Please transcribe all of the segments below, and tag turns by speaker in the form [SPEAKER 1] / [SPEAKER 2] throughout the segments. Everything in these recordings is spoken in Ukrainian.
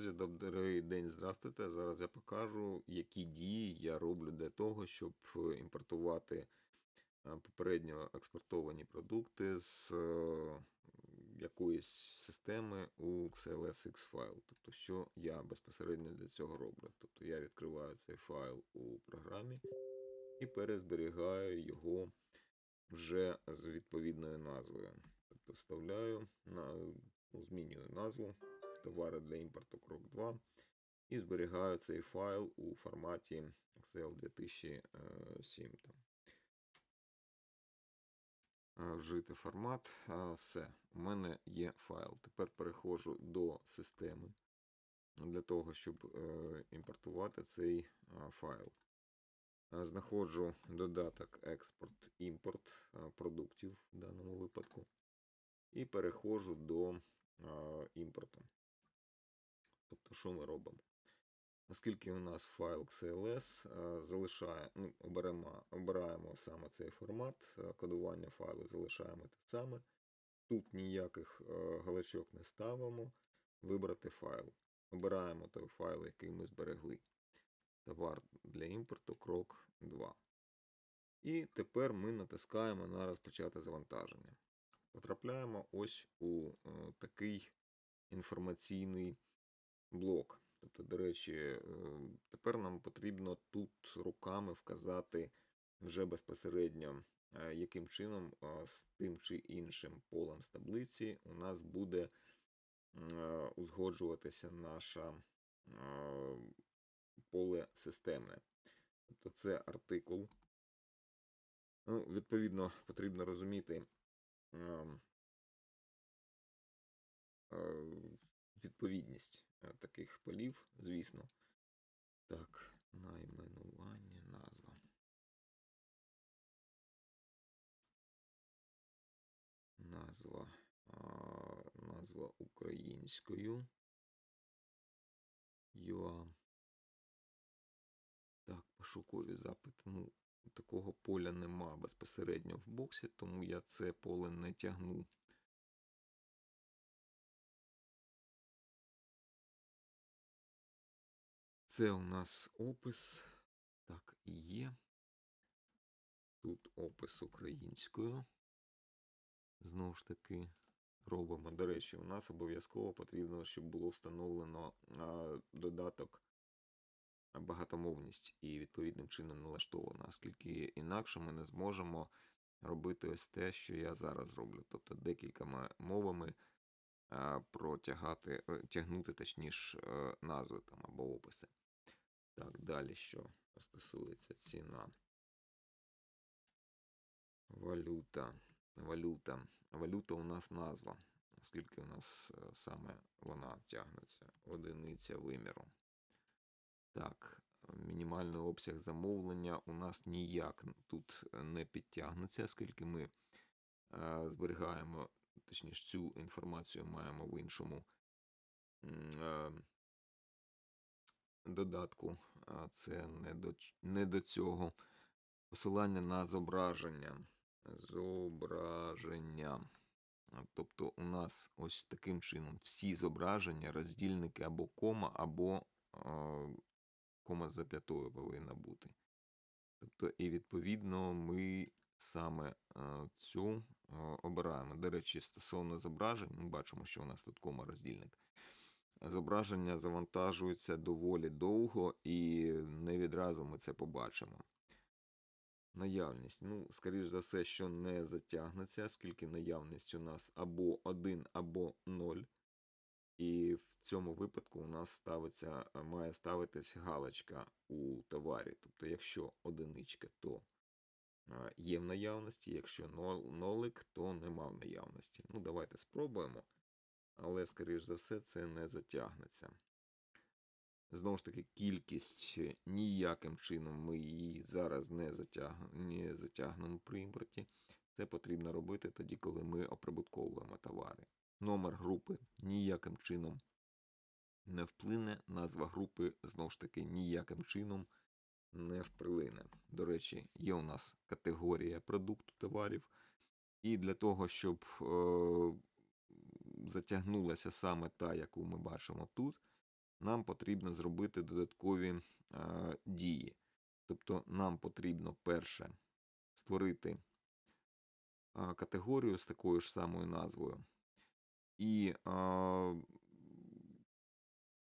[SPEAKER 1] Друзі, добрий день, здравствуйте. Зараз я покажу, які дії я роблю для того, щоб е, імпортувати е, попередньо експортовані продукти з е, якоїсь системи у XLSX файл. Тобто, що я безпосередньо для цього роблю. Тобто я відкриваю цей файл у програмі і перезберігаю його вже з відповідною назвою. Тобто вставляю, ну, змінюю назву товари для імпорту крок 2 і зберігаю цей файл у форматі Excel 2007. Там. Вжити формат. Все, у мене є файл. Тепер переходжу до системи для того, щоб е, імпортувати цей файл. Знаходжу додаток експорт-імпорт продуктів в даному випадку. І переходжу до імпорту. Тобто, що ми робимо? Оскільки у нас файл CLS залишає, ну, оберемо, обираємо саме цей формат, кодування файлу залишаємо те саме. Тут ніяких галочок не ставимо. Вибрати файл. Обираємо той файл, який ми зберегли. Товар для імпорту крок 2. І тепер ми натискаємо на розпочати завантаження. Потрапляємо ось у такий інформаційний блок. Тобто, до речі, е, тепер нам потрібно тут руками вказати вже безпосередньо, е, яким чином з тим чи іншим полем з таблиці у нас буде е, узгоджуватися наша поле системне. Тобто це артикул. Ну, Відповідно, потрібно розуміти ем, відповідність е, таких полів, звісно. Так, найменування, назва. Назва. А, назва українською. ЮА. Так, пошукові запити. Ну, такого поля нема безпосередньо в боксі, тому я це поле не тягну. Це у нас опис. Так, і є. Тут опис українською. Знову ж таки, робимо. До речі, у нас обов'язково потрібно, щоб було встановлено додаток багатомовність і відповідним чином налаштовано, оскільки інакше ми не зможемо робити ось те, що я зараз роблю. Тобто декількома мовами протягати, е, тягнути, точніше, е, назви там або описи. Так, далі що стосується ціна. Валюта. Валюта. Валюта у нас назва, оскільки у нас е, саме вона тягнеться. Одиниця виміру. Так, мінімальний обсяг замовлення у нас ніяк тут не підтягнеться, оскільки ми е, зберігаємо, точніше, цю інформацію маємо в іншому е, додатку, а це не до, не до цього. Посилання на зображення. Зображення. Тобто у нас ось таким чином всі зображення, роздільники або кома, або е, кома з зап'ятою повинна бути. Тобто, і відповідно ми саме е, цю е, обираємо. До речі, стосовно зображень, ми бачимо, що у нас тут кома роздільник. Зображення завантажується доволі довго і не відразу ми це побачимо. Наявність. Ну, скоріш за все, що не затягнеться, оскільки наявність у нас або 1, або 0. І в цьому випадку у нас ставиться, має ставитись галочка у товарі. Тобто, якщо одиничка, то є в наявності, якщо нолик, то нема в наявності. Ну, давайте спробуємо але, скоріш за все, це не затягнеться. Знову ж таки, кількість ніяким чином ми її зараз не, затяг... не затягнемо при імпорті. Це потрібно робити тоді, коли ми оприбутковуємо товари. Номер групи ніяким чином не вплине, назва групи, знову ж таки, ніяким чином не вплине. До речі, є у нас категорія продукту товарів. І для того, щоб е, затягнулася саме та, яку ми бачимо тут, нам потрібно зробити додаткові е, дії. Тобто нам потрібно перше створити е, категорію з такою ж самою назвою. І е,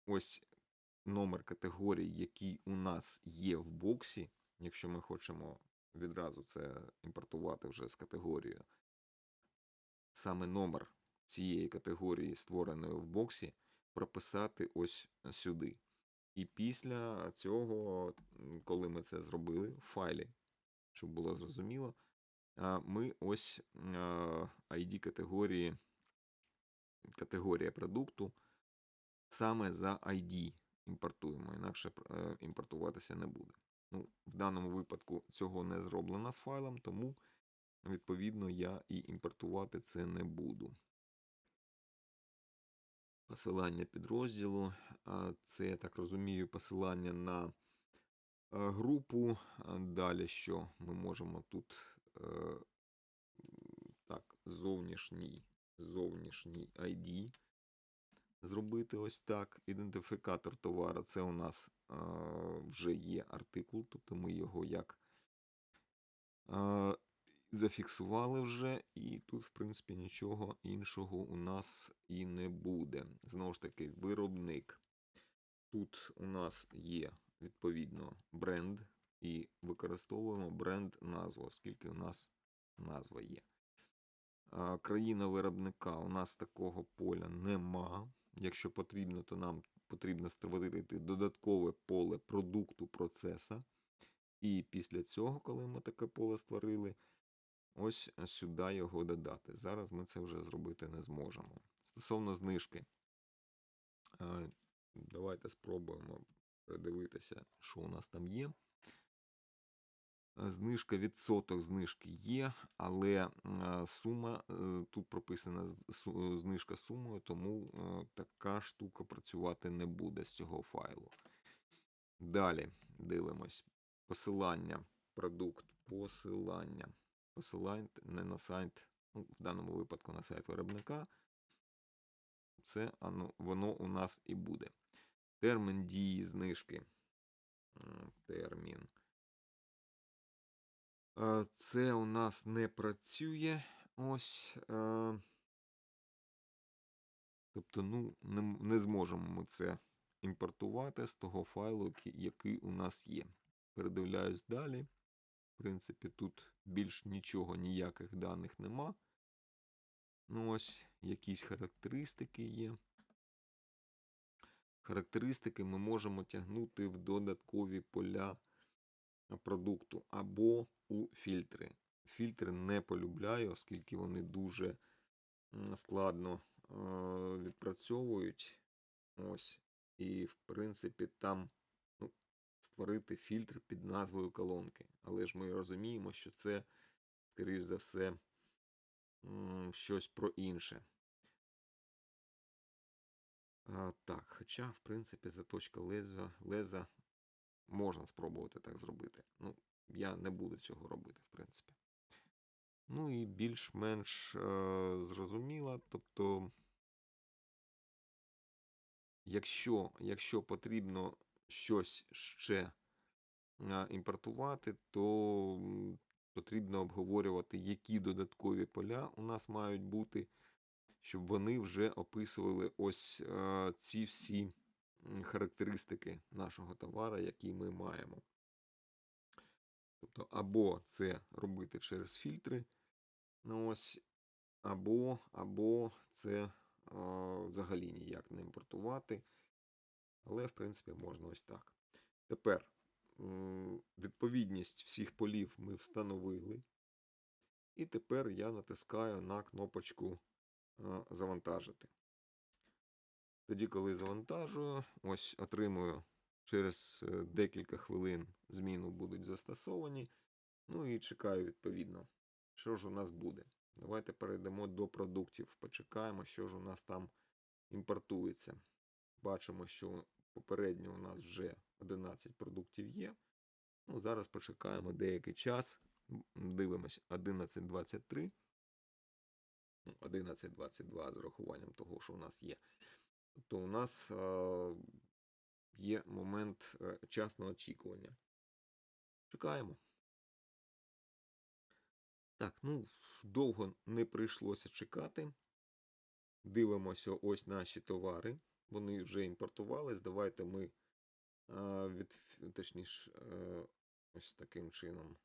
[SPEAKER 1] ось номер категорії, який у нас є в боксі, якщо ми хочемо відразу це імпортувати вже з категорією, саме номер цієї категорії, створеної в боксі, прописати ось сюди. І після цього, коли ми це зробили в файлі, щоб було зрозуміло, ми ось ID категорії, категорія продукту саме за ID імпортуємо, інакше е, імпортуватися не буде. Ну, в даному випадку цього не зроблено з файлом, тому відповідно я і імпортувати це не буду. Посилання підрозділу. Це, я так розумію, посилання на е, групу. Далі що ми можемо тут е, так, зовнішній, зовнішній ID зробити ось так. Ідентифікатор товару це у нас е, вже є артикул, тобто ми його як зафіксували вже, і тут, в принципі, нічого іншого у нас і не буде. Знову ж таки, виробник. Тут у нас є відповідно бренд, і використовуємо бренд назву, оскільки у нас назва є. Країна виробника у нас такого поля нема. Якщо потрібно, то нам потрібно створити додаткове поле продукту процеса. І після цього, коли ми таке поле створили, ось сюди його додати. Зараз ми це вже зробити не зможемо. Стосовно знижки, е, давайте спробуємо передивитися, що у нас там є. Е, Знижка відсоток знижки є, але е, сума е, тут прописана знижка сумою, тому е, така штука працювати не буде з цього файлу. Далі дивимось. Посилання, продукт, посилання. Посилання не на сайт, ну, в даному випадку на сайт виробника. Це воно у нас і буде. Термін дії знижки. Термін. Це у нас не працює. Ось. Тобто, ну, не, не зможемо ми це імпортувати з того файлу, який у нас є. Передивляюсь далі. В принципі, тут більш нічого, ніяких даних нема. Ну, ось якісь характеристики є. Характеристики ми можемо тягнути в додаткові поля продукту або у фільтри. Фільтри не полюбляю, оскільки вони дуже складно відпрацьовують. Ось. І, в принципі, там створити фільтр під назвою колонки. Але ж ми розуміємо, що це, скоріш за все, щось про інше. А, так, хоча, в принципі, заточка леза, леза можна спробувати так зробити. Ну, я не буду цього робити, в принципі. Ну і більш-менш е, зрозуміло. Тобто, якщо, якщо потрібно щось ще імпортувати, то потрібно обговорювати, які додаткові поля у нас мають бути, щоб вони вже описували ось ці всі характеристики нашого товара, які ми маємо. Тобто, або це робити через фільтри, ну ось, або, або це а, взагалі ніяк не імпортувати. Але, в принципі, можна ось так. Тепер відповідність всіх полів ми встановили. І тепер я натискаю на кнопочку Завантажити. Тоді, коли завантажую, ось отримую через е, декілька хвилин зміну будуть застосовані. Ну і чекаю відповідно, що ж у нас буде. Давайте перейдемо до продуктів. Почекаємо, що ж у нас там імпортується. Бачимо, що попередньо у нас вже 11 продуктів є. Ну, Зараз почекаємо деякий час. Дивимось 11.23. Ну, 11.22 з урахуванням того, що у нас є. Тобто у нас е, є момент е, час на очікування. Чекаємо. Так, ну, довго не прийшлося чекати. Дивимося ось наші товари. Вони вже імпортувались. Давайте ми від, точніше, е, ось таким чином.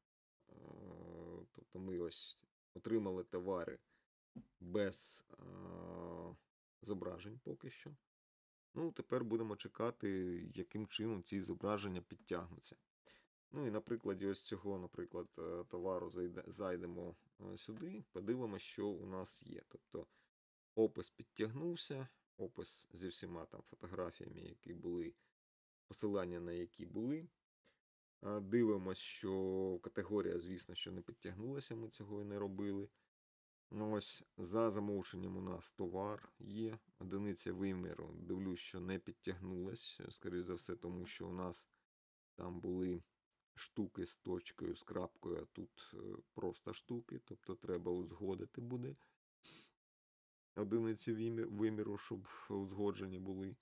[SPEAKER 1] Тобто ми ось отримали товари без зображень поки що. Ну, тепер будемо чекати, яким чином ці зображення підтягнуться. Ну і на прикладі ось цього, наприклад, е, товару зайде, зайдемо е, сюди, подивимося, що у нас є. Тобто опис підтягнувся, опис зі всіма там фотографіями, які були, посилання на які були. Дивимось, що категорія, звісно, що не підтягнулася, ми цього і не робили. Ну, ось за замовченням у нас товар є, одиниця виміру. Дивлюсь, що не підтягнулась, скоріш за все, тому що у нас там були штуки з точкою, з крапкою, а тут е, просто штуки, тобто треба узгодити буде одиниці виміру, щоб узгоджені були.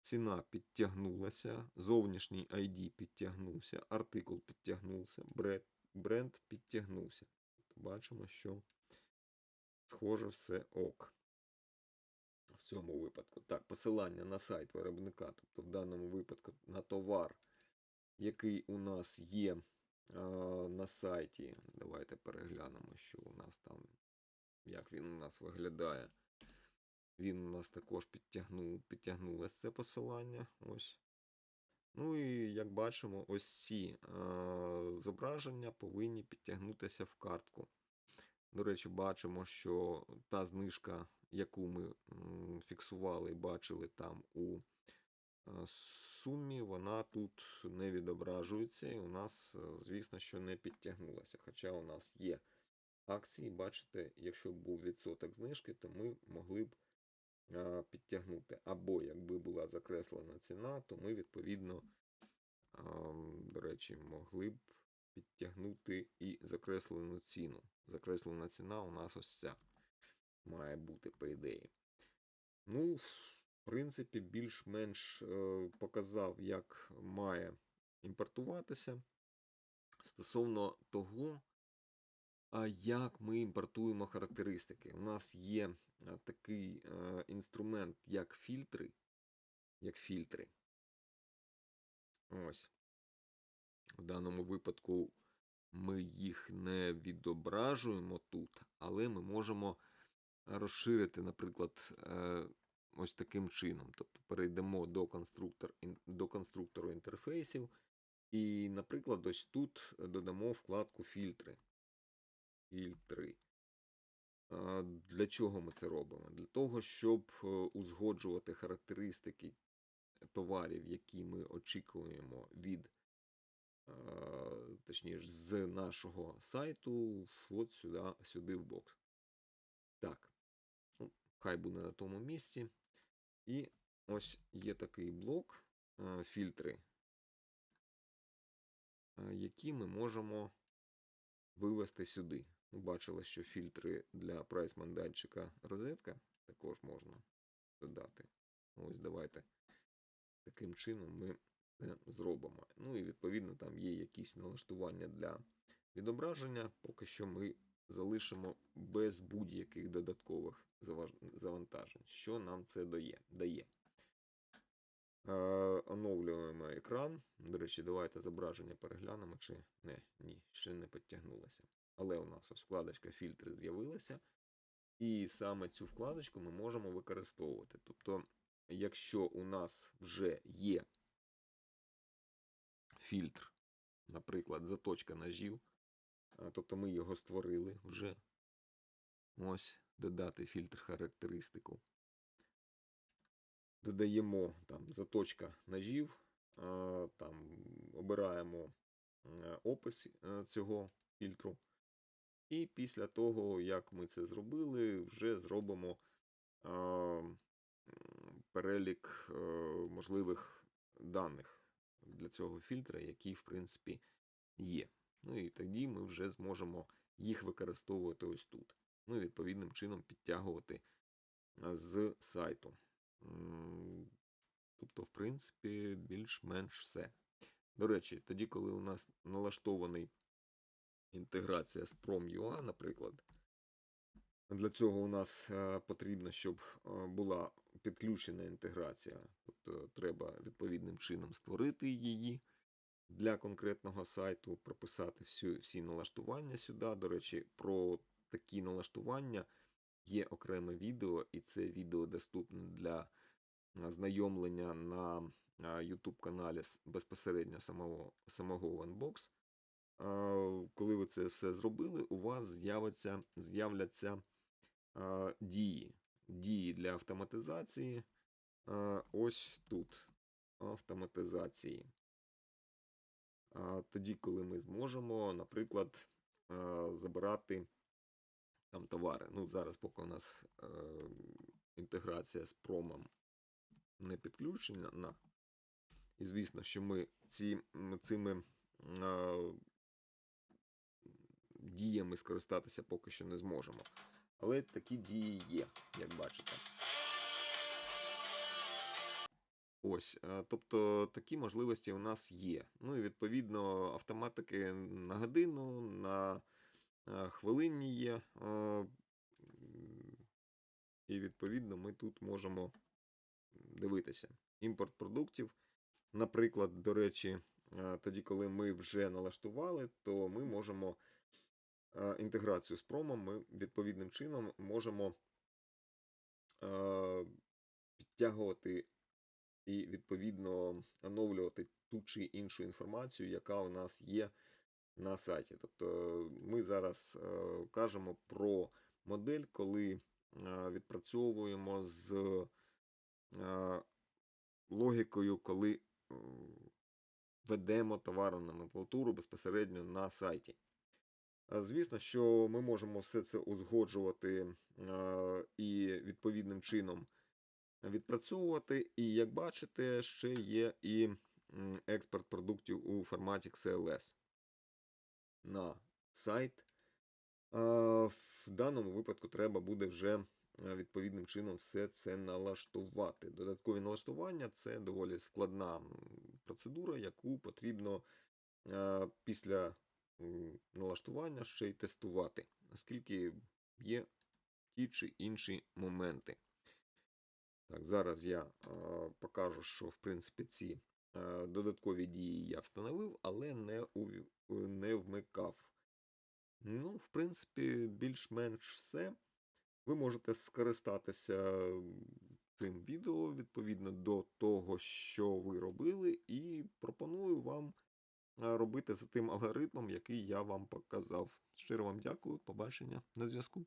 [SPEAKER 1] Ціна підтягнулася, зовнішній ID підтягнувся, артикул підтягнувся, бренд, підтягнувся. Бачимо, що схоже все ок. В цьому випадку. Так, посилання на сайт виробника, тобто в даному випадку на товар, який у нас є а, на сайті. Давайте переглянемо, що у нас там, як він у нас виглядає. Він у нас також підтягнув, підтягнулося це посилання. Ось. Ну і як бачимо, ось ці а, зображення повинні підтягнутися в картку. До речі, бачимо, що та знижка, яку ми фіксували і бачили там у е, сумі, вона тут не відображується, і у нас, е, звісно, що не підтягнулася. Хоча у нас є акції, бачите, якщо б був відсоток знижки, то ми могли б підтягнути. Або якби була закреслена ціна, то ми відповідно, до речі, могли б підтягнути і закреслену ціну. Закреслена ціна у нас ось ця має бути, по ідеї. Ну, в принципі, більш-менш е, показав, як має імпортуватися. Стосовно того, як ми імпортуємо характеристики. У нас є такий інструмент, як фільтри. Як фільтри. Ось. В даному випадку ми їх не відображуємо тут, але ми можемо розширити, наприклад, е, ось таким чином. Тобто перейдемо до, конструктор, до конструктору інтерфейсів. І, наприклад, ось тут додамо вкладку фільтри. Фільтри. А, Для чого ми це робимо? Для того, щоб е, узгоджувати характеристики товарів, які ми очікуємо від, е, точніше, з нашого сайту, от сюди, сюди в бокс. Так, ну, хай буде на тому місці. І ось є такий блок е, фільтри, які ми можемо вивести сюди. Ми бачили, що фільтри для прайс датчика розетка також можна додати. Ось давайте таким чином ми це зробимо. Ну і відповідно там є якісь налаштування для відображення. Поки що ми залишимо без будь-яких додаткових завантажень. Що нам це дає? дає. Е, оновлюємо екран. До речі, давайте зображення переглянемо, чи не, ні, ще не підтягнулося. Але у нас ось вкладочка фільтри з'явилася. І саме цю вкладочку ми можемо використовувати. Тобто, якщо у нас вже є фільтр, наприклад, заточка ножів, тобто ми його створили вже. Ось, додати фільтр характеристику. Додаємо там заточка ножів, там обираємо опис е, цього фільтру. І після того, як ми це зробили, вже зробимо м, перелік е, можливих даних для цього фільтра, які, в принципі, є. Ну і тоді ми вже зможемо їх використовувати ось тут. Ну і відповідним чином підтягувати з сайту. Тобто, в принципі, більш-менш все. До речі, тоді, коли у нас налаштований інтеграція з Prom.ua, наприклад, для цього у нас е, потрібно, щоб е, була підключена інтеграція. Тобто треба відповідним чином створити її для конкретного сайту, прописати всю, всі налаштування сюди. До речі, про такі налаштування є окреме відео, і це відео доступне для знайомлення на YouTube каналі безпосередньо самого, самого OneBox. Коли ви це все зробили, у вас з'являться а, дії. Дії для автоматизації. Ось тут. Автоматизації. Тоді, коли ми зможемо, наприклад, забирати там товари. Ну, зараз, поки у нас е, інтеграція з промом не підключена. І звісно, що ми ці, цими діями скористатися поки що не зможемо. Але такі дії є, як бачите. Ось, е, тобто такі можливості у нас є. Ну і відповідно автоматики на годину, на е, хвилинні є. е, І відповідно ми тут можемо дивитися. Імпорт продуктів. Наприклад, до речі, тоді, коли ми вже налаштували, то ми можемо інтеграцію з промом, ми відповідним чином можемо е, підтягувати і відповідно оновлювати ту чи іншу інформацію, яка у нас є на сайті. Тобто ми зараз е, кажемо про модель, коли е, відпрацьовуємо з е, логікою, коли е, ведемо товарну номенклатуру безпосередньо на сайті. А, Звісно, що ми можемо все це узгоджувати е, і відповідним чином відпрацьовувати. І як бачите, ще є і експорт продуктів у форматі XLS на сайт. В даному випадку треба буде вже е, відповідним чином все це налаштувати. Додаткові налаштування це доволі складна процедура, яку потрібно е, після налаштування ще й тестувати, оскільки є ті чи інші моменти. Так, зараз я е, покажу, що в принципі ці е, додаткові дії я встановив, але не, е, не вмикав. Ну, в принципі, більш-менш все. Ви можете скористатися цим відео відповідно до того, що ви робили, і пропоную вам робити за тим алгоритмом, який я вам показав. Щиро вам дякую, побачення на зв'язку.